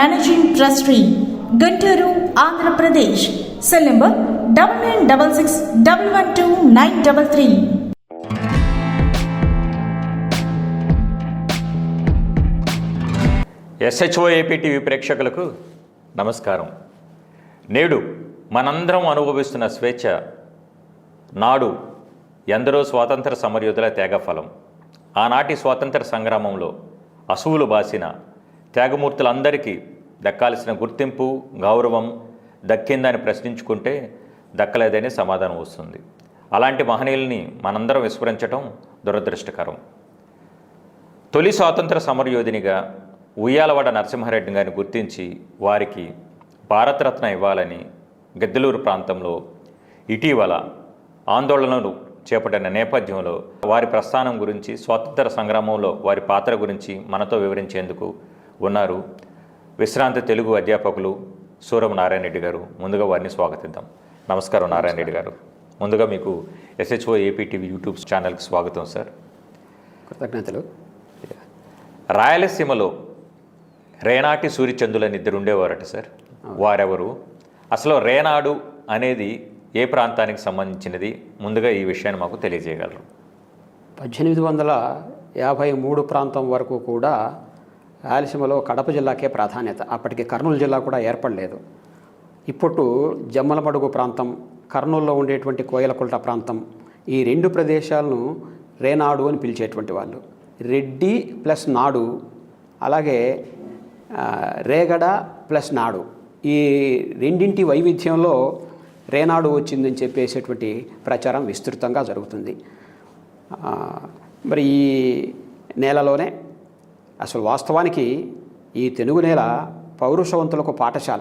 managing trustee Guntur Andhra Pradesh cell number double nine double six double one two nine double three SHO APTV ప్రేక్షకులకు నమస్కారం. నేడు మనందరం అనుభవిస్తున్న స్వేచ్ఛ నాడు ఎందరో స్వాతంత్ర సమరయోధుల త్యాగఫలం. ఆనాటి స్వాతంత్ర సంగ్రామంలో అసువులు బాసిన త్యాగమూర్తులందరికీ దక్కాల్సిన గుర్తింపు గౌరవం దక్కిందని ప్రశ్నించుకుంటే దక్కలేదనే సమాధానం వస్తుంది. అలాంటి మహనీయుల్ని మనందరం విస్మరించడం దురదృష్టకరం. తొలి స్వాతంత్ర సమరయోధినిగా ఉయ్యాలవాడ నరసింహారెడ్డి గారిని గుర్తించి వారికి భారతరత్న ఇవ్వాలని గద్దెలూరు ప్రాంతంలో ఇటీవల ఆందోళనలు చేపట్టిన నేపథ్యంలో వారి ప్రస్థానం గురించి స్వాతంత్ర సంగ్రామంలో వారి పాత్ర గురించి మనతో వివరించేందుకు ఉన్నారు. విశ్రాంత తెలుగు అధ్యాపకులు సూరం నారాయణ రెడ్డి గారు ముందుగా వారిని స్వాగతిద్దాం. నమస్కారం నారాయణ రెడ్డి గారు. ముందుగా మీకు ఎస్హెచ్ఓ ఏపీ టీవీ యూట్యూబ్ ఛానల్కి స్వాగతం సార్. కృతజ్ఞతలు. రాయలసీమలో రేనాటి సూర్యచంద్రులని ఇద్దరు ఉండేవారట సార్. వారెవరు? అసలు రేనాడు అనేది ఏ ప్రాంతానికి సంబంధించినది? ముందుగా ఈ విషయాన్ని మాకు తెలియజేయగలరు. పద్దెనిమిది వందల యాభై మూడు ప్రాంతం వరకు కూడా రాయలసీమలో కడప జిల్లాకే ప్రాధాన్యత. అప్పటికి కర్నూలు జిల్లా కూడా ఏర్పడలేదు. ఇప్పుడు జమ్మలమడుగు ప్రాంతం కర్నూలులో ఉండేటువంటి కోయలకుంట ప్రాంతం ఈ రెండు ప్రదేశాలను రేనాడు అని పిలిచేటువంటి వాళ్ళు. రెడ్డి ప్లస్ నాడు అలాగే రేగడ ప్లస్ నాడు. ఈ రెండింటి వైవిధ్యంలో రేనాడు వచ్చిందని చెప్పేసేటువంటి ప్రచారం విస్తృతంగా జరుగుతుంది. మరి ఈ నేలలోనే అసలు వాస్తవానికి ఈ తెలుగు నేల పౌరుషవంతులకు పాఠశాల.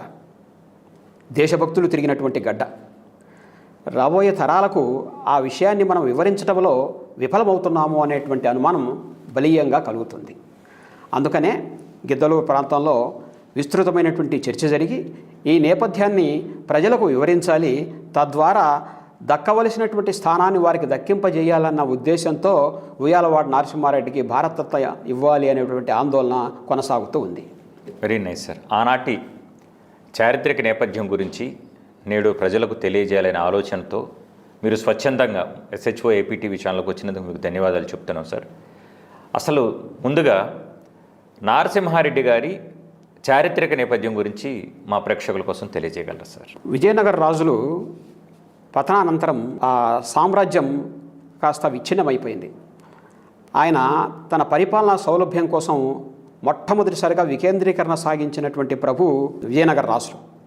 దేశభక్తులు తిరిగినటువంటి గడ్డ. రాబోయే తరాలకు ఆ విషయాన్ని మనం వివరించడంలో విఫలమవుతున్నాము అనేటువంటి అనుమానం బలీయంగా కలుగుతుంది. అందుకనే గిద్దలూరు ప్రాంతంలో విస్తృతమైనటువంటి చర్చ జరిగి ఈ నేపథ్యాన్ని ప్రజలకు వివరించాలి. తద్వారా దక్కవలసినటువంటి స్థానాన్ని వారికి దక్కింపజేయాలన్న ఉద్దేశంతో ఉయ్యాలవాడ నరసింహారెడ్డికి భారతరత్న ఇవ్వాలి అనేటువంటి ఆందోళన కొనసాగుతూ ఉంది. వెరీ నైస్ సార్ ఆనాటి చారిత్రక నేపథ్యం గురించి నేడు ప్రజలకు తెలియజేయాలనే ఆలోచనతో మీరు స్వచ్ఛందంగా ఎస్హెచ్ఓ ఏపీ టీవీ ఛానల్కి వచ్చినందుకు మీకు ధన్యవాదాలు చెప్తున్నాం సార్ అసలు ముందుగా నారసింహారెడ్డి గారి చారిత్రక నేపథ్యం గురించి మా ప్రేక్షకుల కోసం తెలియజేయగలరు సార్ విజయనగర రాజులు పతనానంతరం ఆ సామ్రాజ్యం కాస్త విచ్ఛిన్నమైపోయింది. ఆయన తన పరిపాలనా సౌలభ్యం కోసం మొట్టమొదటిసారిగా వికేంద్రీకరణ సాగించినటువంటి ప్రభు విజయనగర రాజులు.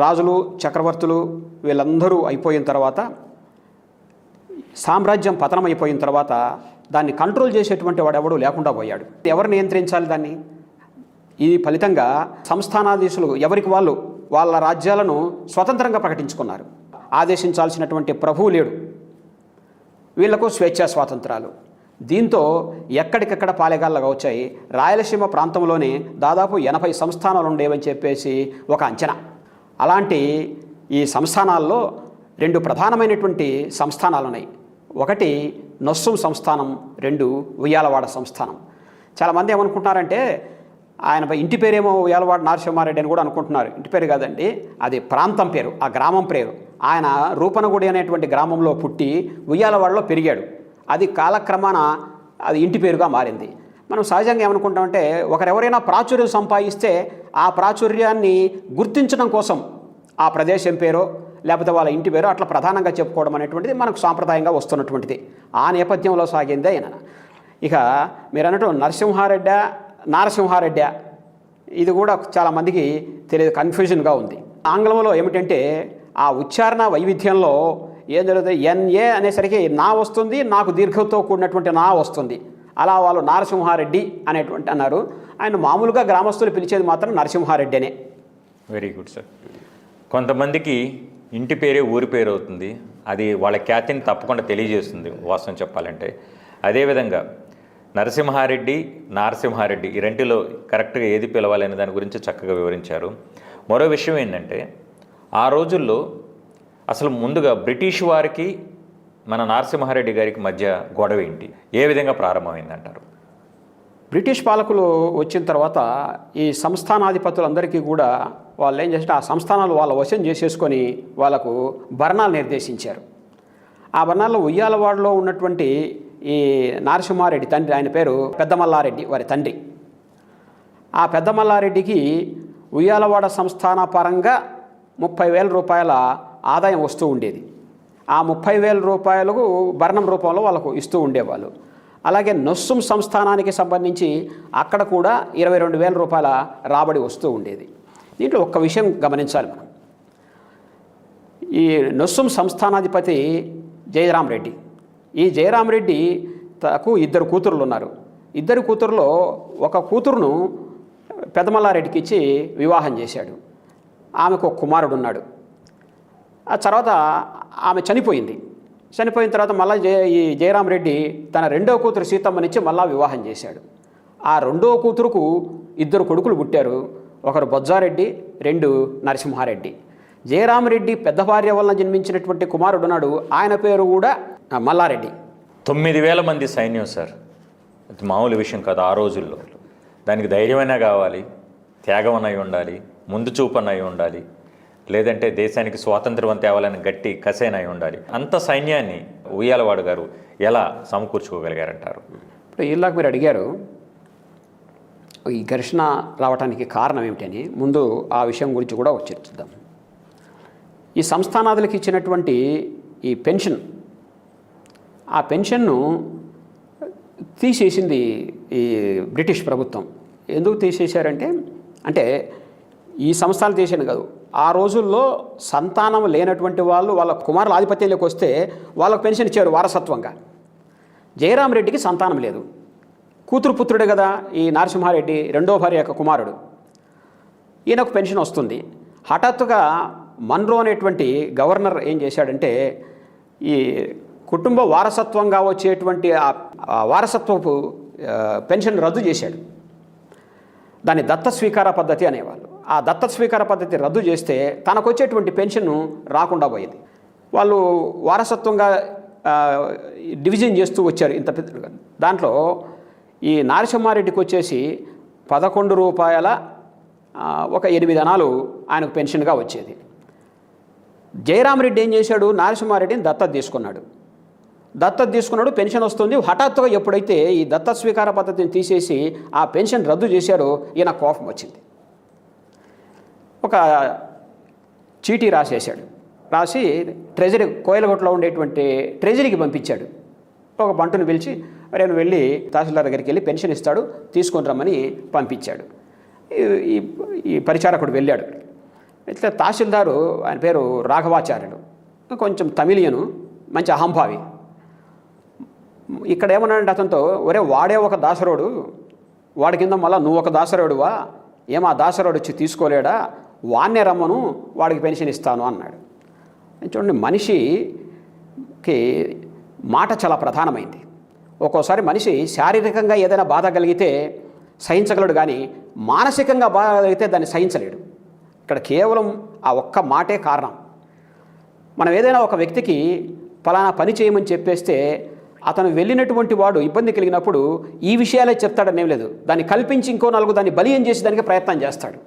రాజులు చక్రవర్తులు వీళ్ళందరూ అయిపోయిన తర్వాత సామ్రాజ్యం పతనమైపోయిన తర్వాత దాన్ని కంట్రోల్ చేసేటువంటి వాడు ఎవడు లేకుండా పోయాడు. ఎవరు నియంత్రించాలి దాన్ని? ఈ ఫలితంగా సంస్థానాధీశులు ఎవరికి వాళ్ళు? వాళ్ళ రాజ్యాలను స్వతంత్రంగా ప్రకటించుకున్నారు. ఆదేశించాల్సినటువంటి ప్రభువు లేడు. వీళ్ళకు స్వేచ్ఛా స్వాతంత్రాలు. దీంతో ఎక్కడికెక్కడ పాలెగాళ్ళగా వచ్చాయి. రాయలసీమ ప్రాంతంలోనే దాదాపు ఎనభై సంస్థానాలు ఉండేవని చెప్పేసి ఒక అంచనా. అలాంటి ఈ సంస్థానాల్లో రెండు ప్రధానమైనటువంటి సంస్థానాలు ఉన్నాయి ఒకటి నొస్సుం సంస్థానం రెండు ఉయ్యాలవాడ సంస్థానం. చాలామంది ఏమనుకుంటున్నారంటే ఆయన ఇంటి పేరేమో ఉయ్యాలవాడ నరసింహారెడ్డి అని కూడా అనుకుంటున్నారు. ఇంటి పేరు కాదండి అది ప్రాంతం పేరు ఆ గ్రామం పేరు. ఆయన రూపనగుడి అనేటువంటి గ్రామంలో పుట్టి ఉయ్యాలవాడలో పెరిగాడు. అది కాలక్రమాన అది ఇంటి పేరుగా మారింది. మనం సహజంగా ఏమనుకుంటామంటే ఒకరెవరైనా ప్రాచుర్యం సంపాదిస్తే ఆ ప్రాచుర్యాన్ని గుర్తించడం కోసం ఆ ప్రదేశం పేరో లేకపోతే వాళ్ళ ఇంటి పేరో అట్లా ప్రధానంగా చెప్పుకోవడం అనేటువంటిది మనకు సాంప్రదాయంగా వస్తున్నటువంటిది. ఆ నేపథ్యంలో సాగిందే ఆయన. ఇక మీరు అన్నట్టు నరసింహారెడ్డ నారసింహారెడ్డ ఇది కూడా చాలా మందికి తెలియదు కన్ఫ్యూజన్గా ఉంది. ఆంగ్లంలో ఏమిటంటే ఆ ఉచ్చారణ వైవిధ్యంలో ఏం జరుగుతుంది? ఎన్ఏ అనేసరికి నా వస్తుంది నాకు దీర్ఘంతో కూడినటువంటి నా వస్తుంది. అలా వాళ్ళు నరసింహారెడ్డి అనేటువంటి అన్నారు. ఆయన మామూలుగా గ్రామస్తులు పిలిచేది మాత్రం నరసింహారెడ్డి అనే వెరీ గుడ్ సార్ కొంతమందికి ఇంటి పేరే ఊరి పేరు అవుతుంది. అది వాళ్ళ ఖ్యాతిని తప్పకుండా తెలియజేస్తుంది వాస్తవం చెప్పాలంటే. అదేవిధంగా నరసింహారెడ్డి నారసింహారెడ్డి ఈ రెంటిలో కరెక్ట్గా ఏది పిలవాలనే దాని గురించి చక్కగా వివరించారు. మరో విషయం ఏంటంటే ఆ రోజుల్లో అసలు ముందుగా బ్రిటిష్ వారికి మన నరసింహారెడ్డి గారికి మధ్య గొడవ ఏంటి? ఏ విధంగా ప్రారంభమైందంటారు? బ్రిటిష్ పాలకులు వచ్చిన తర్వాత ఈ సంస్థానాధిపతులందరికీ కూడా వాళ్ళు ఏం చేస్తే ఆ సంస్థానాలు వాళ్ళ వశం చేసేసుకొని వాళ్ళకు భరణాలు నిర్దేశించారు. ఆ భరణాల్లో ఉయ్యాలవాడలో ఉన్నటువంటి ఈ నరసింహారెడ్డి తండ్రి ఆయన పేరు పెద్దమల్లారెడ్డి వారి తండ్రి. ఆ పెద్దమల్లారెడ్డికి ఉయ్యాలవాడ సంస్థాన పరంగా ముప్పై వేల రూపాయల ఆదాయం వస్తూ ఉండేది. ఆ ముప్పై వేల రూపాయలకు భరణం రూపంలో వాళ్ళకు ఇస్తూ ఉండేవాళ్ళు. అలాగే నొస్సుం సంస్థానానికి సంబంధించి అక్కడ కూడా ఇరవై రెండు వేల రూపాయల రాబడి వస్తూ ఉండేది. దీంట్లో ఒక్క విషయం గమనించాలి మనం. ఈ నొస్సుం సంస్థానాధిపతి జయరాం రెడ్డి. ఈ జయరాం రెడ్డి తకు ఇద్దరు కూతుర్లు ఉన్నారు. ఇద్దరు కూతురులో ఒక కూతురును పెదమల్లారెడ్డికి ఇచ్చి వివాహం చేశాడు. ఆమెకు ఒక కుమారుడు ఉన్నాడు. ఆ తర్వాత ఆమె చనిపోయింది. చనిపోయిన తర్వాత మళ్ళీ జయ ఈ జయరామరెడ్డి తన రెండో కూతురు సీతమ్మనిచ్చి మళ్ళా వివాహం చేశాడు. ఆ రెండో కూతురుకు ఇద్దరు కొడుకులు పుట్టారు. ఒకరు బొజ్జారెడ్డి రెండు నరసింహారెడ్డి. జయరామరెడ్డి పెద్ద భార్య వలన జన్మించినటువంటి కుమారుడు ఉన్నాడు. ఆయన పేరు కూడా మల్లారెడ్డి. తొమ్మిది వేల మంది సైన్యం సార్. అది మామూలు విషయం కాదు ఆ రోజుల్లో. దానికి ధైర్యమైనా కావాలి త్యాగం అయి ఉండాలి ముందు చూపన అయి ఉండాలి. లేదంటే దేశానికి స్వాతంత్రం తేవాలని గట్టి కసేనై ఉండాలి. అంత సైన్యాన్ని ఉయ్యాలవాడు గారు ఎలా సమకూర్చుకోగలిగారంటారు? ఇప్పుడు ఇలాగ మీరు అడిగారు ఈ ఘర్షణ రావడానికి కారణం ఏమిటని ముందు ఆ విషయం గురించి కూడా చర్చిద్దాం. ఈ సంస్థానాదులకు ఇచ్చినటువంటి ఈ పెన్షన్ ఆ పెన్షన్ను తీసేసింది ఈ బ్రిటిష్ ప్రభుత్వం. ఎందుకు తీసేశారంటే అంటే ఈ సంస్థలు చేశాను కాదు. ఆ రోజుల్లో సంతానం లేనటువంటి వాళ్ళు వాళ్ళ కుమారుల ఆధిపత్యంలోకి వస్తే వాళ్ళకు పెన్షన్ ఇచ్చారు వారసత్వంగా. జయరాం రెడ్డికి సంతానం లేదు. కూతురు పుత్రుడే కదా ఈ నరసింహారెడ్డి రెండో భార్య యొక్క కుమారుడు. ఈయనకు పెన్షన్ వస్తుంది. హఠాత్తుగా మన్రో అనేటువంటి గవర్నర్ ఏం చేశాడంటే ఈ కుటుంబ వారసత్వంగా వచ్చేటువంటి ఆ- వారసత్వపు పెన్షన్ రద్దు చేశాడు. దాన్ని దత్త స్వీకార పద్ధతి అనేవాళ్ళు. ఆ దత్త స్వీకార పద్ధతి రద్దు చేస్తే తనకు వచ్చేటువంటి పెన్షన్ రాకుండా పోయేది. వాళ్ళు వారసత్వంగా డివిజన్ చేస్తూ వచ్చారు ఇంత పెద్ద దాంట్లో ఈ నారసింహారెడ్డికి వచ్చేసి పదకొండు రూపాయల ఒక ఎనిమిది అనాలు ఆయనకు పెన్షన్గా వచ్చేది. జయరామరెడ్డి ఏం చేశాడు? నారసింహారెడ్డిని దత్తత తీసుకున్నాడు. దత్తత తీసుకున్నాడు పెన్షన్ వస్తుంది. హఠాత్తుగా ఎప్పుడైతే ఈ దత్త స్వీకార పద్ధతిని తీసేసి ఆ పెన్షన్ రద్దు చేశాడో ఈయన కోపం వచ్చింది. ఒక చీటీ రాసేశాడు. రాసి ట్రెజరీ కోయలగొట్లో ఉండేటువంటి ట్రెజరీకి పంపించాడు. ఒక బంటును పిలిచి నేను వెళ్ళి తహసీల్దార్ దగ్గరికి వెళ్ళి పెన్షన్ ఇస్తాడు తీసుకొని రమ్మని పంపించాడు. ఈ- ఈ పరిచారకుడు వెళ్ళాడు. ఇట్లా తహసీల్దారు ఆయన పేరు రాఘవాచార్యుడు కొంచెం తమిళియను మంచి అహంభావి. ఇక్కడ ఏమన్నాడంటే అతనితో ఒరే వాడే ఒక దాసరోడు వాడి కింద మళ్ళా నువ్వు ఒక దాసరోడువా? ఏమా దాసరోడు వచ్చి తీసుకోలేడా? వాన్నే రమ్మను వాడికి పెన్షన్ ఇస్తాను అన్నాడు. చూడండి మనిషికి మాట చాలా ప్రధానమైంది. ఒక్కోసారి మనిషి శారీరకంగా ఏదైనా బాధ కలిగితే సహించగలడు కానీ మానసికంగా బాధ కలిగితే దాన్ని సహించలేడు. ఇక్కడ కేవలం ఆ ఒక్క మాటే కారణం. మనం ఏదైనా ఒక వ్యక్తికి ఫలానా పని చేయమని చెప్పేస్తే అతను వెళ్ళినటువంటి వాడు ఇబ్బంది కలిగినప్పుడు ఈ విషయాలే చెప్తాడనేం లేదు. దాన్ని కల్పించి ఇంకో నాలుగు దాన్ని బలియం చేసేదానికి ప్రయత్నం చేస్తాడు.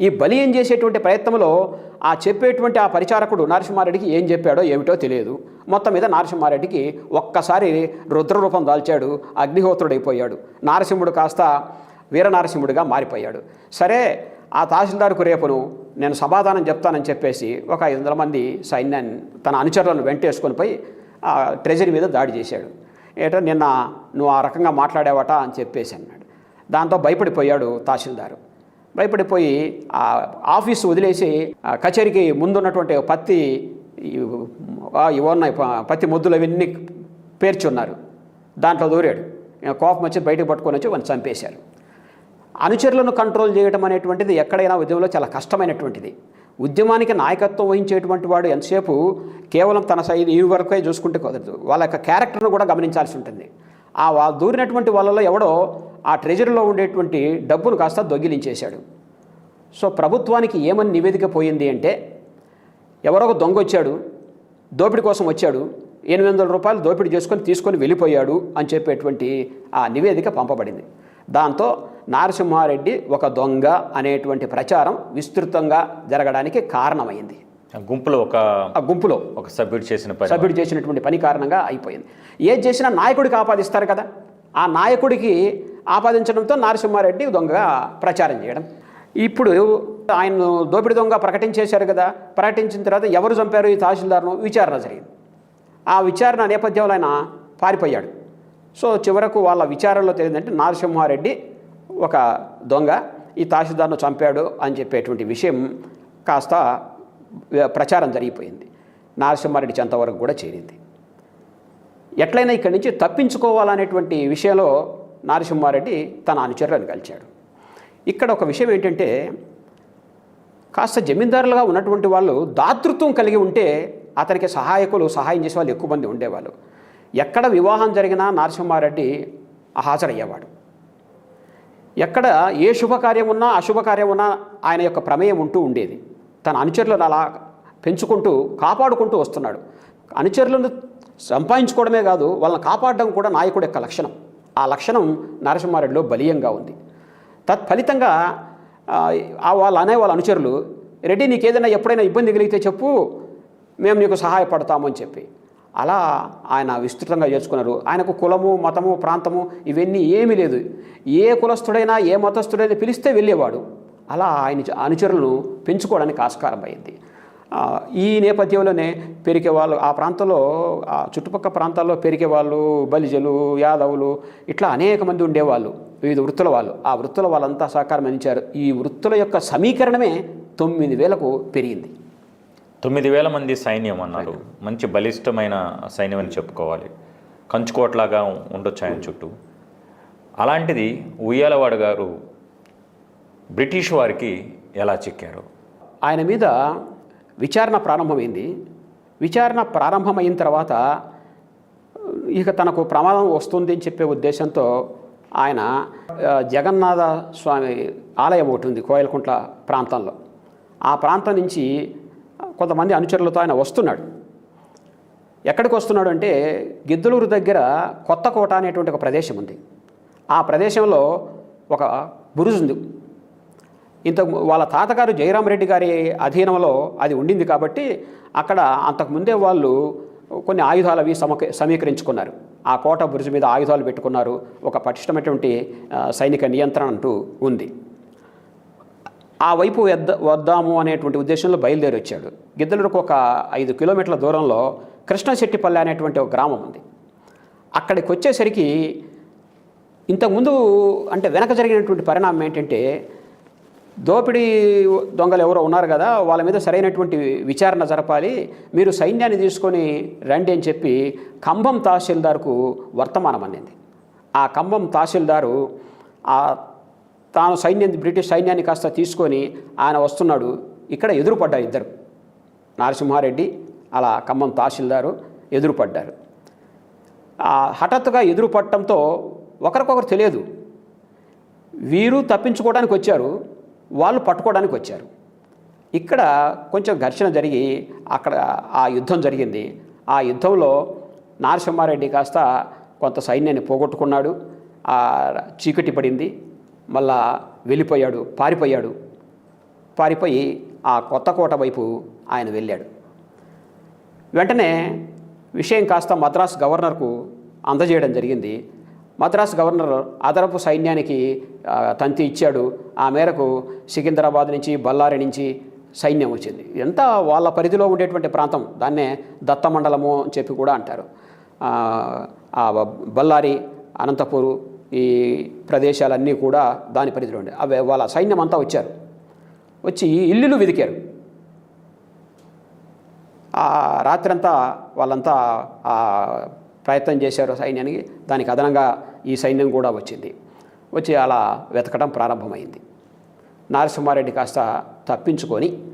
ఈ బలియం చేసేటువంటి ప్రయత్నంలో ఆ చెప్పేటువంటి ఆ పరిచారకుడు నరసింహారెడ్డికి ఏం చెప్పాడో ఏమిటో తెలియదు. మొత్తం మీద నరసింహారెడ్డికి ఒక్కసారి రుద్రరూపం దాల్చాడు అగ్నిహోత్రుడైపోయాడు. నారసింహుడు కాస్త వీరనారసింహుడిగా మారిపోయాడు. సరే ఆ తహసీల్దార్కు రేపును నేను సమాధానం చెప్తానని చెప్పేసి ఒక ఐదు వందల మంది సైన్యాన్ని తన అనుచరులను వెంటేసుకొని పోయి ట్రెజరీ మీద దాడి చేశాడు. ఏటో నిన్న నువ్వు ఆ రకంగా మాట్లాడావట అని చెప్పేసి అన్నాడు. దాంతో భయపడిపోయాడు తహసీల్దారు. భయపడిపోయి ఆ ఆఫీసు వదిలేసి ఆ కచేరీకి ముందున్నటువంటి పత్తి ఈ- ప- పత్తి మొద్దులు అవన్నీ పేర్చున్నారు. దాంట్లో దూరాడు. కోపం వచ్చి బయటకు పట్టుకొని వచ్చి వాడిని చంపేశారు. అనుచరులను కంట్రోల్ చేయడం అనేటువంటిది ఎక్కడైనా ఉద్యమంలో చాలా కష్టమైనటువంటిది. ఉద్యమానికి నాయకత్వం వహించేటువంటి వాడు ఎంతసేపు కేవలం తన సైడ్ ఈ వరకే చూసుకుంటే కుదరదు. వాళ్ళ యొక్క క్యారెక్టర్ను కూడా గమనించాల్సి ఉంటుంది. ఆ వా దూరినటువంటి వాళ్ళలో ఎవడో ఆ ట్రెజరీలో ఉండేటువంటి డబ్బును కాస్త దొంగిలించేశాడు. సో ప్రభుత్వానికి ఏమని నివేదిక పోయింది అంటే ఎవరో ఒక దొంగ వచ్చాడు దోపిడీ కోసం వచ్చాడు ఎనిమిది వందల రూపాయలు దోపిడీ చేసుకొని తీసుకొని వెళ్ళిపోయాడు అని చెప్పేటువంటి ఆ నివేదిక పంపబడింది. దాంతో నారసింహారెడ్డి ఒక దొంగ అనేటువంటి ప్రచారం విస్తృతంగా జరగడానికి కారణమైంది. ఆ గుంపులో ఒక ఆ గుంపులో ఒక సభ్యుడు చేసిన పని. సభ్యుడు చేసినటువంటి పని కారణంగా అయిపోయింది. ఏది చేసినా నాయకుడికి ఆపాదిస్తారు కదా. ఆ నాయకుడికి ఆపాదించడంతో నరసింహారెడ్డి దొంగగా ప్రచారం చేయడం. ఇప్పుడు ఆయన దోపిడి దొంగ ప్రకటించేశారు కదా. ప్రకటించిన తర్వాత ఎవరు చంపారు? ఈ తహసీల్దార్ను విచారణ జరిగింది. ఆ విచారణ నేపథ్యంలో ఆయన పారిపోయాడు. సో చివరకు వాళ్ళ విచారణలో తెలియదంటే నరసింహారెడ్డి ఒక దొంగ ఈ తహసీల్దార్ను చంపాడు అని చెప్పేటువంటి విషయం కాస్త ప్రచారం జరిగిపోయింది. నరసింహారెడ్డి చెంత వరకు కూడా చేరింది. ఎట్లయినా ఇక్కడి నుంచి తప్పించుకోవాలనేటువంటి విషయంలో నరసింహారెడ్డి తన అనుచరులను కలిచాడు ఇక్కడ ఒక విషయం ఏంటంటే కాస్త జమీందారులుగా ఉన్నటువంటి వాళ్ళు దాతృత్వం కలిగి ఉంటే అతనికి సహాయకులు సహాయం చేసే వాళ్ళు ఎక్కువ మంది ఉండేవాళ్ళు. ఎక్కడ వివాహం జరిగినా నరసింహారెడ్డి హాజరయ్యేవాడు. ఎక్కడ ఏ శుభకార్యం ఉన్నా అశుభకార్యం ఉన్నా ఆయన యొక్క ప్రమేయం ఉంటూ ఉండేది. తన అనుచరులను అలా పెంచుకుంటూ కాపాడుకుంటూ వస్తున్నాడు. అనుచరులను సంపాదించుకోవడమే కాదు వాళ్ళని కాపాడడం కూడా నాయకుడి యొక్క లక్షణం. ఆ లక్షణం నరసింహారెడ్డిలో బలీయంగా ఉంది. తత్ఫలితంగా ఆ, ఆ వాళ్ళు అనే వాళ్ళ అనుచరులు రెడ్డి నీకు ఏదైనా ఎప్పుడైనా ఇబ్బంది కలిగితే చెప్పు మేము నీకు సహాయపడతాము అని చెప్పి. అలా ఆయన విస్తృతంగా చేర్చుకున్నారు ఆయనకు కులము మతము ప్రాంతము ఇవన్నీ ఏమీ లేదు. ఏ కులస్థుడైనా ఏ మతస్థుడైనా పిలిస్తే వెళ్ళేవాడు. అలా ఆయన అనుచరులను పెంచుకోవడానికి ఆస్కారం అయింది. ఈ నేపథ్యంలోనే పెరిగే వాళ్ళు ఆ ప్రాంతంలో ఆ చుట్టుపక్కల ప్రాంతాల్లో పెరిగే వాళ్ళు బలిజలు యాదవులు ఇట్లా అనేక మంది ఉండేవాళ్ళు వివిధ వృత్తుల వాళ్ళు. ఆ వృత్తుల వాళ్ళంతా సహకారం అందించారు. ఈ వృత్తుల యొక్క సమీకరణమే తొమ్మిది వేలకు పెరిగింది. తొమ్మిది వేల మంది సైన్యం అన్నారు. మంచి బలిష్టమైన సైన్యం అని చెప్పుకోవాలి. కంచుకోట్లాగా ఉండొచ్చు ఆయన చుట్టూ. అలాంటిది ఉయ్యాలవాడ గారు బ్రిటిష్ వారికి ఎలా చిక్కారు? ఆయన మీద విచారణ ప్రారంభమైంది. విచారణ ప్రారంభమైన తర్వాత ఇక తనకు ప్రమాదం వస్తుంది అని చెప్పే ఉద్దేశంతో ఆయన జగన్నాథ స్వామి ఆలయం ఒకటి ఉంది కోయలకుంట్ల ప్రాంతంలో. ఆ ప్రాంతం నుంచి కొంతమంది అనుచరులతో ఆయన వస్తున్నాడు. ఎక్కడికి వస్తున్నాడు అంటే గిద్దలూరు దగ్గర కొత్త కోట అనేటువంటి ఒక ప్రదేశం ఉంది. ఆ ప్రదేశంలో ఒక బురుజు ఉంది. ఇంత వాళ్ళ తాతగారు జయరామరెడ్డి గారి అధీనంలో అది ఉండింది కాబట్టి అక్కడ అంతకుముందే వాళ్ళు కొన్ని ఆయుధాలు అవి సమక సమీకరించుకున్నారు. ఆ కోట బురుజు మీద ఆయుధాలు పెట్టుకున్నారు. ఒక పటిష్టమైనటువంటి సైనిక నియంత్రణ అంటూ ఉంది. ఆ వైపు వద్ద వద్దాము అనేటువంటి ఉద్దేశంలో బయలుదేరి వచ్చాడు గిద్దలూరుకు ఒక ఐదు కిలోమీటర్ల దూరంలో కృష్ణశెట్టిపల్లి అనేటువంటి ఒక గ్రామం ఉంది. అక్కడికి వచ్చేసరికి ఇంతకుముందు అంటే వెనక జరిగినటువంటి పరిణామం ఏంటంటే దోపిడీ దొంగలు ఎవరో ఉన్నారు కదా వాళ్ళ మీద సరైనటువంటి విచారణ జరపాలి మీరు సైన్యాన్ని తీసుకొని రండి అని చెప్పి కంభం తహసీల్దార్కు వర్తమానం అందింది. ఆ కంభం తహసీల్దారు ఆ తాను సైన్యం బ్రిటిష్ సైన్యాన్ని కాస్త తీసుకొని ఆయన వస్తున్నాడు. ఇక్కడ ఎదురుపడ్డారు ఇద్దరు. నరసింహారెడ్డి అలా ఖమ్మం తహసీల్దారు ఎదురుపడ్డారు. హఠాత్తుగా ఎదురుపడటంతో ఒకరికొకరు తెలియదు. వీరు తప్పించుకోవడానికి వచ్చారు వాళ్ళు పట్టుకోవడానికి వచ్చారు. ఇక్కడ కొంచెం ఘర్షణ జరిగి అక్కడ ఆ యుద్ధం జరిగింది. ఆ యుద్ధంలో నరసింహారెడ్డి కాస్త కొంత సైన్యాన్ని పోగొట్టుకున్నాడు. చీకటి పడింది. మళ్ళా వెళ్ళిపోయాడు పారిపోయాడు. పారిపోయి ఆ కొత్త కోట వైపు ఆయన వెళ్ళాడు. వెంటనే విషయం కాస్త మద్రాస్ గవర్నర్కు అందజేయడం జరిగింది. మద్రాస్ గవర్నర్ అదనపు సైన్యానికి తంతి ఇచ్చాడు. ఆ మేరకు సికింద్రాబాద్ నుంచి బళ్ళారి నుంచి సైన్యం వచ్చింది. ఎంత వాళ్ళ పరిధిలో ఉండేటువంటి ప్రాంతం దాన్నే దత్తమండలము అని చెప్పి కూడా అంటారు. ఆ, బళ్ళారి అనంతపూరు ఈ ప్రదేశాలన్నీ కూడా దాని పరిధిలో ఉండే. అవి వాళ్ళ సైన్యం అంతా వచ్చారు. వచ్చి ఇల్లులు వెదికారు ఆ రాత్రంతా వాళ్ళంతా ఆ ప్రయత్నం చేశారు సైన్యానికి. దానికి అదనంగా ఈ సైన్యం కూడా వచ్చింది. వచ్చి అలా వెతకడం ప్రారంభమైంది. నరసింహారెడ్డి కాస్త తప్పించుకొని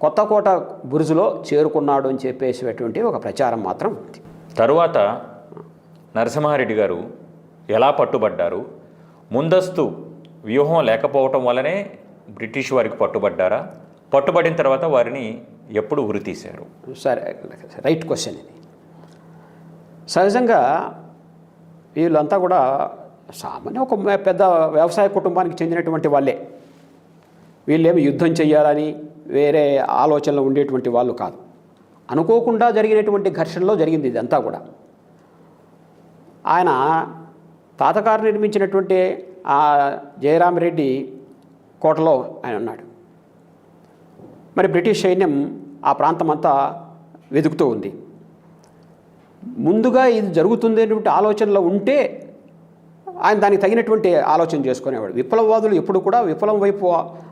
కొత్తకోట బురుజులో చేరుకున్నాడు అని చెప్పేసేటువంటి ఒక ప్రచారం మాత్రం ఉంది. తరువాత నరసింహారెడ్డి గారు ఎలా పట్టుబడ్డారు? ముందస్తు వ్యూహం లేకపోవటం వల్లనే బ్రిటిష్ వారికి పట్టుబడ్డారా? పట్టుబడిన తర్వాత వారిని ఎప్పుడు ఉరి తీశారు సరే రైట్ క్వశ్చన్ ఇది. సహజంగా వీళ్ళంతా కూడా సామాన్య ఒక పెద్ద వ్యవసాయ కుటుంబానికి చెందినటువంటి వాళ్ళే. వీళ్ళేమి యుద్ధం చేయాలని వేరే ఆలోచనలు ఉండేటువంటి వాళ్ళు కాదు. అనుకోకుండా జరిగినటువంటి ఘర్షణలో జరిగింది ఇదంతా కూడా. ఆయన తాతగారు నిర్మించినటువంటి ఆ జయరామరెడ్డి కోటలో ఆయన ఉన్నాడు. మరి బ్రిటిష్ సైన్యం ఆ ప్రాంతం అంతా వెతుకుతూ ఉంది. ముందుగా ఇది జరుగుతుంది అనేటువంటి ఆలోచనలో ఉంటే ఆయన దానికి తగినటువంటి ఆలోచన చేసుకునేవాడు. విప్లవవాదులు ఎప్పుడు కూడా విప్లవం వైపు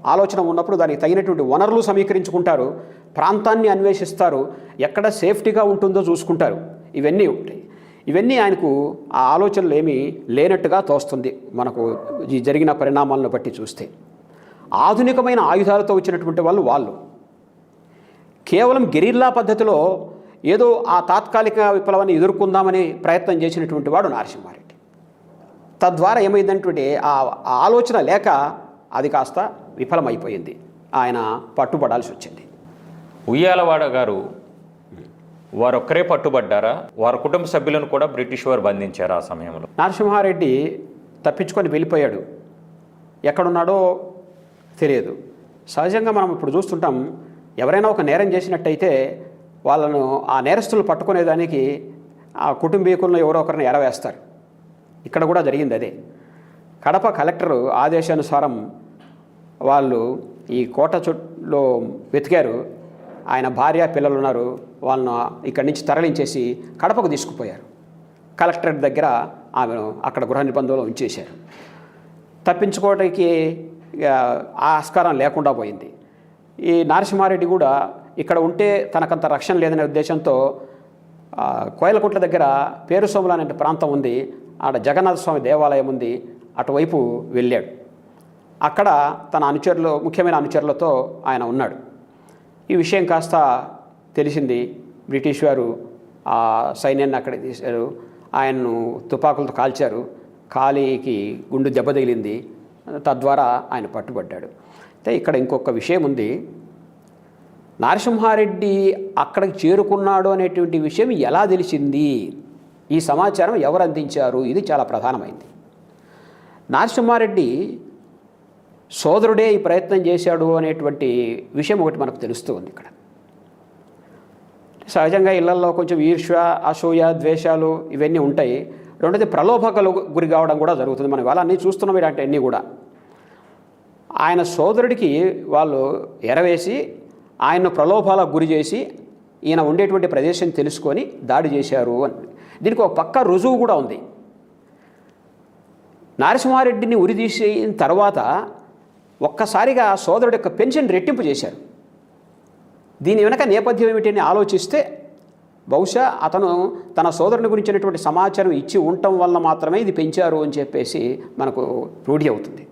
ఆలోచన ఉన్నప్పుడు దానికి తగినటువంటి వనరులు సమీకరించుకుంటారు ప్రాంతాన్ని అన్వేషిస్తారు ఎక్కడ సేఫ్టీగా ఉంటుందో చూసుకుంటారు. ఇవన్నీ ఉంటాయి. ఇవన్నీ ఆయనకు ఆ ఆలోచనలు ఏమీ లేనట్టుగా తోస్తుంది మనకు ఈ జరిగిన పరిణామాలను బట్టి చూస్తే. ఆధునికమైన ఆయుధాలతో వచ్చినటువంటి వాళ్ళు వాళ్ళు. కేవలం గెరిల్లా పద్ధతిలో ఏదో ఆ తాత్కాలిక విప్లవాన్ని ఎదుర్కొందామని ప్రయత్నం చేసినటువంటి వాడు నరసింహారెడ్డి. తద్వారా ఏమైందంటే ఆ ఆలోచన లేక అది కాస్త విఫలమైపోయింది. ఆయన పట్టుబడాల్సి వచ్చింది. ఉయ్యాలవాడ గారు వారొక్కరే పట్టుబడ్డారా? వారి కుటుంబ సభ్యులను కూడా బ్రిటిష్ వారు బంధించారు ఆ సమయంలో? నరసింహారెడ్డి తప్పించుకొని వెళ్ళిపోయాడు. ఎక్కడున్నాడో తెలియదు. సహజంగా మనం ఇప్పుడు చూస్తుంటాం ఎవరైనా ఒక నేరం చేసినట్టయితే వాళ్ళను ఆ నేరస్తులు పట్టుకునేదానికి ఆ కుటుంబీకులను ఎవరో ఒకరిని ఎరవేస్తారు. ఇక్కడ కూడా జరిగింది అదే. కడప కలెక్టర్ ఆదేశానుసారం వాళ్ళు ఈ కోట చుట్టూ వెతికారు. ఆయన భార్య పిల్లలు ఉన్నారు వాళ్ళను ఇక్కడి నుంచి తరలించేసి కడపకు తీసుకుపోయారు. కలెక్టరేట్ దగ్గర ఆమెను అక్కడ గృహ నిబంధనలో ఉంచేశారు. తప్పించుకోవడానికి ఆస్కారం లేకుండా పోయింది. ఈ నరసింహారెడ్డి కూడా ఇక్కడ ఉంటే తనకంత రక్షణ లేదనే ఉద్దేశంతో ఆ, కోయలకుంట్ల దగ్గర పేరుసోముల అనే ప్రాంతం ఉంది. ఆడ జగన్నాథ స్వామి దేవాలయం ఉంది. అటువైపు వెళ్ళాడు. అక్కడ తన అనుచరులు ముఖ్యమైన అనుచరులతో ఆయన ఉన్నాడు. ఈ విషయం కాస్త తెలిసింది బ్రిటిష్ వారు ఆ సైన్యాన్ని అక్కడ తీశారు. ఆయన్ను తుపాకులతో కాల్చారు. కాలికి గుండు దెబ్బ తగిలింది. తద్వారా ఆయన పట్టుబడ్డాడు. అయితే ఇక్కడ ఇంకొక విషయం ఉంది. నరసింహారెడ్డి అక్కడికి చేరుకున్నాడు అనేటువంటి విషయం ఎలా తెలిసింది? ఈ సమాచారం ఎవరు అందించారు? ఇది చాలా ప్రధానమైంది. నరసింహారెడ్డి సోదరుడే ఈ ప్రయత్నం చేశాడు అనేటువంటి విషయం ఒకటి మనకు తెలుస్తూ ఉంది ఇక్కడ. సహజంగా ఇళ్ళలో కొంచెం ఈర్ష్య అసూయ ద్వేషాలు ఇవన్నీ ఉంటాయి. రెండోది ప్రలోభకలు గురి కావడం కూడా జరుగుతుంది మనం ఇవాళ అన్నీ చూస్తున్నాం ఇలాంటి అన్నీ కూడా. ఆయన సోదరుడికి వాళ్ళు ఎరవేసి ఆయన్ను ప్రలోభాలకు గురి చేసి ఈయన ఉండేటువంటి ప్రదేశం తెలుసుకొని దాడి చేశారు అని. దీనికి ఒక పక్క రుజువు కూడా ఉంది. నారసింహారెడ్డిని ఉరిదీసిన తర్వాత ఒక్కసారిగా సోదరుడి యొక్క పెన్షన్ రెట్టింపు చేశారు. దీని వెనక నేపథ్యం ఏమిటి అని ఆలోచిస్తే బహుశా అతను తన సోదరుని గురించినటువంటి సమాచారం ఇచ్చి ఉండటం వల్ల మాత్రమే ఇది పెంచారు అని చెప్పేసి మనకు రూఢి అవుతుంది.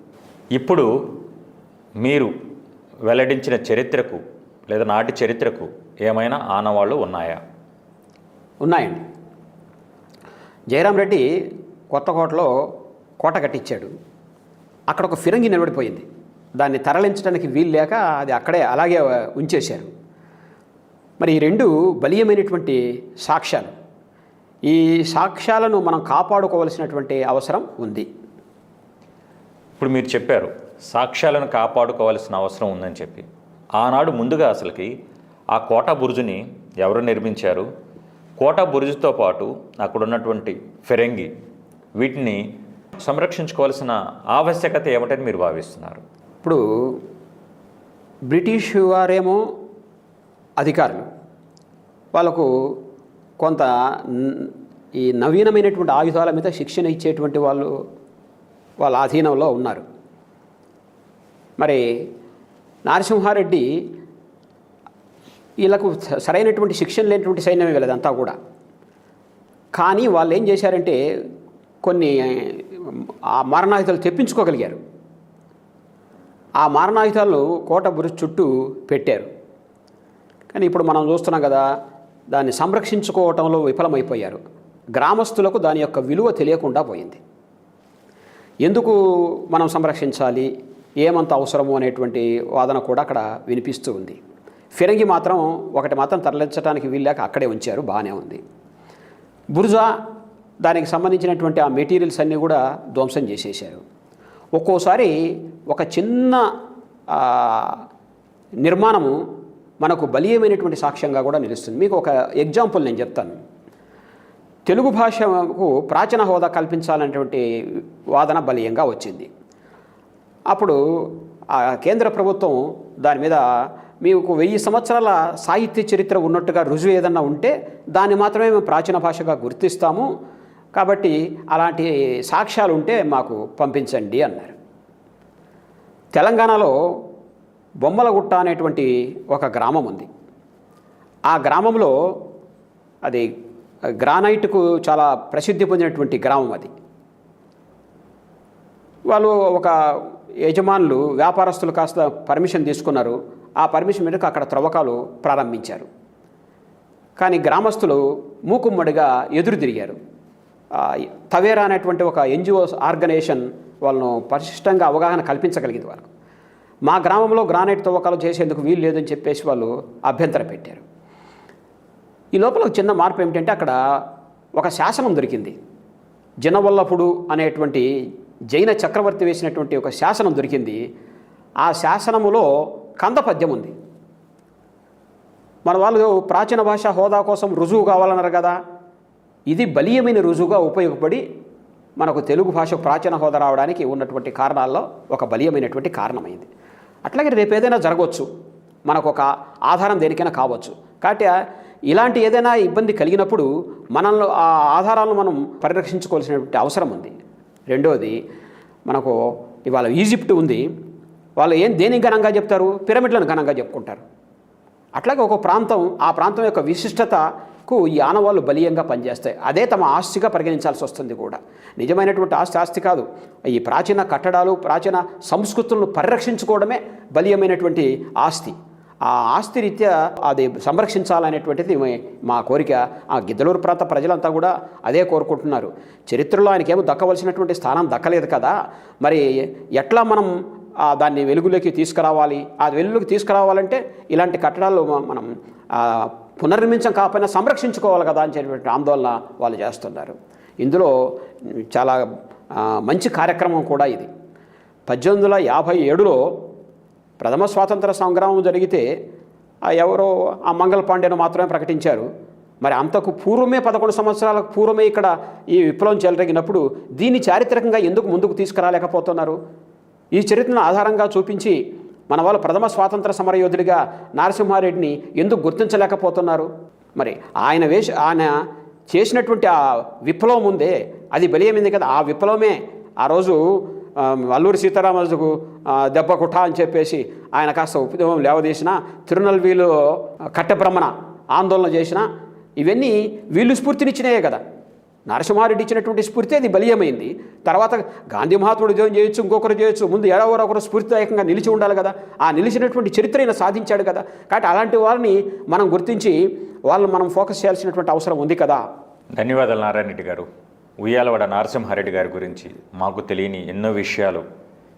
ఇప్పుడు మీరు వెల్లడించిన చరిత్రకు లేదా నాటి చరిత్రకు ఏమైనా ఆనవాళ్ళు ఉన్నాయా? ఉన్నాయండి. జయరాం రెడ్డి కొత్తకోటలో కోట కట్టించాడు. అక్కడ ఒక ఫిరంగి నిలబడిపోయింది. దాన్ని తరలించడానికి వీలు లేక అది అక్కడే అలాగే ఉంచేశారు. మరి ఈ రెండు బలీయమైనటువంటి సాక్ష్యాలు. ఈ సాక్ష్యాలను మనం కాపాడుకోవలసినటువంటి అవసరం ఉంది. ఇప్పుడు మీరు చెప్పారు సాక్ష్యాలను కాపాడుకోవాల్సిన అవసరం ఉందని చెప్పి. ఆనాడు ముందుగా అసలుకి ఆ కోట బురుజుని ఎవరు నిర్మించారు? కోట బురుజుతో పాటు అక్కడ ఉన్నటువంటి ఫిరంగి వీటిని సంరక్షించుకోవాల్సిన ఆవశ్యకత ఏమిటని మీరు భావిస్తున్నారు? ఇప్పుడు బ్రిటిష్ వారేమో అధికారులు. వాళ్ళకు కొంత ఈ నవీనమైనటువంటి ఆయుధాల మీద శిక్షణ ఇచ్చేటువంటి వాళ్ళు వాళ్ళ ఆధీనంలో ఉన్నారు. మరి నరసింహారెడ్డి వీళ్ళకు సరైనటువంటి శిక్షణ లేనటువంటి సైన్యమే వీళ్ళదంతా కూడా. కానీ వాళ్ళు ఏం చేశారంటే కొన్ని ఆ మారణాయుధాలు తెప్పించుకోగలిగారు. ఆ మారణాయుధాలు కోట బురుజు చుట్టూ పెట్టారు. కానీ ఇప్పుడు మనం చూస్తున్నాం కదా దాన్ని సంరక్షించుకోవటంలో విఫలమైపోయారు. గ్రామస్తులకు దాని యొక్క విలువ తెలియకుండా పోయింది. ఎందుకు మనం సంరక్షించాలి? ఏమంత అవసరము అనేటువంటి వాదన కూడా అక్కడ వినిపిస్తూ ఉంది. ఫిరంగి మాత్రం ఒకటి మాత్రం తరలించడానికి వీల్లేక అక్కడే ఉంచారు బాగానే ఉంది. బుర్జా దానికి సంబంధించినటువంటి ఆ మెటీరియల్స్ అన్నీ కూడా ధ్వంసం చేసేసారు ఒక్కోసారి ఒక చిన్న నిర్మాణము మనకు బలీయమైనటువంటి సాక్ష్యంగా కూడా నిలుస్తుంది. మీకు ఒక ఎగ్జాంపుల్ నేను చెప్తాను. తెలుగు భాషకు ప్రాచీన హోదా కల్పించాలనేటువంటి వాదన బలీయంగా వచ్చింది. అప్పుడు ఆ కేంద్ర ప్రభుత్వం దాని మీద మీకు వెయ్యి సంవత్సరాల సాహిత్య చరిత్ర ఉన్నట్టుగా రుజువు ఏదన్నా ఉంటే దాన్ని మాత్రమే మేము ప్రాచీన భాషగా గుర్తిస్తాము. కాబట్టి అలాంటి సాక్ష్యాలు ఉంటే మాకు పంపించండి అన్నారు. తెలంగాణలో బొమ్మలగుట్ట అనేటువంటి ఒక గ్రామం ఉంది. ఆ గ్రామంలో అది గ్రానైట్కు చాలా ప్రసిద్ధి పొందినటువంటి గ్రామం అది. వాళ్ళు ఒక యజమానులు వ్యాపారస్తులు కాస్త పర్మిషన్ తీసుకున్నారు. ఆ పర్మిషన్ మేరకు అక్కడ త్రవ్వకాలు ప్రారంభించారు. కానీ గ్రామస్తులు మూకుమ్మడిగా ఎదురు తిరిగారు. తవేరా అనేటువంటి ఒక ఎన్జిఓ ఆర్గనైజేషన్ వాళ్ళను పరిశిష్టంగా అవగాహన కల్పించగలిగింది వాళ్ళకు మా గ్రామంలో గ్రానైట్ తవ్వకాలు చేసేందుకు వీలు లేదని చెప్పేసి వాళ్ళు అభ్యంతరం పెట్టారు. ఈ లోపల ఒక చిన్న మార్పు ఏమిటంటే అక్కడ ఒక శాసనం దొరికింది. జనవల్లభుడు అనేటువంటి జైన చక్రవర్తి వేసినటువంటి ఒక శాసనం దొరికింది. ఆ శాసనములో కంద పద్యం ఉంది. మన వాళ్ళు ప్రాచీన భాష హోదా కోసం రుజువు కావాలన్నారు కదా. ఇది బలీయమైన రుజువుగా ఉపయోగపడి మనకు తెలుగు భాష ప్రాచీన హోదా రావడానికి ఉన్నటువంటి కారణాల్లో ఒక బలీయమైనటువంటి కారణమైంది. అట్లాగే రేపు ఏదైనా జరగవచ్చు. మనకు ఒక ఆధారం దేనికైనా కావచ్చు. కాబట్టి ఇలాంటి ఏదైనా ఇబ్బంది కలిగినప్పుడు మనల్ని ఆ ఆధారాలను మనం పరిరక్షించుకోవాల్సినటువంటి అవసరం ఉంది. రెండవది మనకు ఇవాళ ఈజిప్ట్ ఉంది. వాళ్ళు ఏం దేని ఘనంగా చెప్తారు? పిరమిడ్లను ఘనంగా చెప్పుకుంటారు. అట్లాగే ఒక ప్రాంతం ఆ ప్రాంతం యొక్క విశిష్టత ఈ ఆనవాళ్ళు బలీయంగా పనిచేస్తాయి. అదే తమ ఆస్తిగా పరిగణించాల్సి వస్తుంది కూడా. నిజమైనటువంటి ఆస్తి ఆస్తి కాదు. ఈ ప్రాచీన కట్టడాలు ప్రాచీన సంస్కృతులను పరిరక్షించుకోవడమే బలీయమైనటువంటి ఆస్తి. ఆ ఆస్తి రీత్యా అది సంరక్షించాలనేటువంటిది మా కోరిక. ఆ గిద్దలూరు ప్రాంత ప్రజలంతా కూడా అదే కోరుకుంటున్నారు. చరిత్రలో ఆయనకేమో దక్కవలసినటువంటి స్థానం దక్కలేదు కదా. మరి ఎట్లా మనం దాన్ని వెలుగులోకి తీసుకురావాలి? ఆ వెలుగులోకి తీసుకురావాలంటే ఇలాంటి కట్టడాలు మనం పునర్నిర్మించం కాకపోయినా సంరక్షించుకోవాలి కదా అని చెప్పినటువంటి ఆందోళన వాళ్ళు చేస్తున్నారు. ఇందులో చాలా మంచి కార్యక్రమం కూడా ఇది. పద్దెనిమిది వందల యాభై ఏడులో ప్రథమ స్వాతంత్ర సంగ్రామం జరిగితే ఎవరో ఆ మంగళ పాండేను మాత్రమే ప్రకటించారు. మరి అంతకు పూర్వమే పదకొండు సంవత్సరాలకు పూర్వమే ఇక్కడ ఈ విప్లవం చెలరేగినప్పుడు దీన్ని చారిత్రకంగా ఎందుకు ముందుకు తీసుకురాలేకపోతున్నారు? ఈ చరిత్రను ఆధారంగా చూపించి మన వాళ్ళు ప్రథమ స్వాతంత్ర సమరయోధుడిగా నరసింహారెడ్డిని ఎందుకు గుర్తించలేకపోతున్నారు? మరి ఆయన వేష ఆయన చేసినటువంటి ఆ విప్లవం ఉందే అది బలీయమైంది కదా. ఆ విప్లవమే ఆ రోజు అల్లూరి సీతారామరాజుకు దెబ్బ కుఠ అని చెప్పేసి ఆయన కాస్త ఉపద్రవం లేవదీసిన తిరునల్వీలు కట్టబ్రహ్మణ ఆందోళన చేసిన ఇవన్నీ వీళ్ళు స్ఫూర్తినిచ్చినాయే కదా. నరసింహారెడ్డి ఇచ్చినటువంటి స్ఫూర్తి అది బలీయమైంది. తర్వాత గాంధీ మహాత్ముడు ఉద్యోగం చేయొచ్చు ఇంకొకరు చేయొచ్చు ముందు ఎవరో ఒకరు స్ఫూర్తిదాయకంగా నిలిచి ఉండాలి కదా. ఆ నిలిచినటువంటి చరిత్ర ఆయన సాధించాడు కదా. కాబట్టి అలాంటి వారిని మనం గుర్తించి వాళ్ళని మనం ఫోకస్ చేయాల్సినటువంటి అవసరం ఉంది కదా. ధన్యవాదాలు నారాయణ రెడ్డి గారు. ఉయ్యాలవాడ నరసింహారెడ్డి గారి గురించి మాకు తెలియని ఎన్నో విషయాలు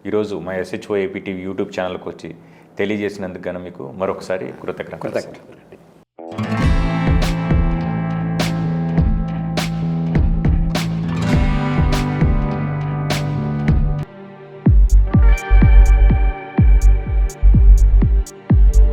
ఈరోజు మా ఎస్హెచ్ఓ ఏపీ టీవీ యూట్యూబ్ ఛానల్కి వచ్చి తెలియజేసినందుకు గాను మీకు మరొకసారి కృతజ్ఞతలు.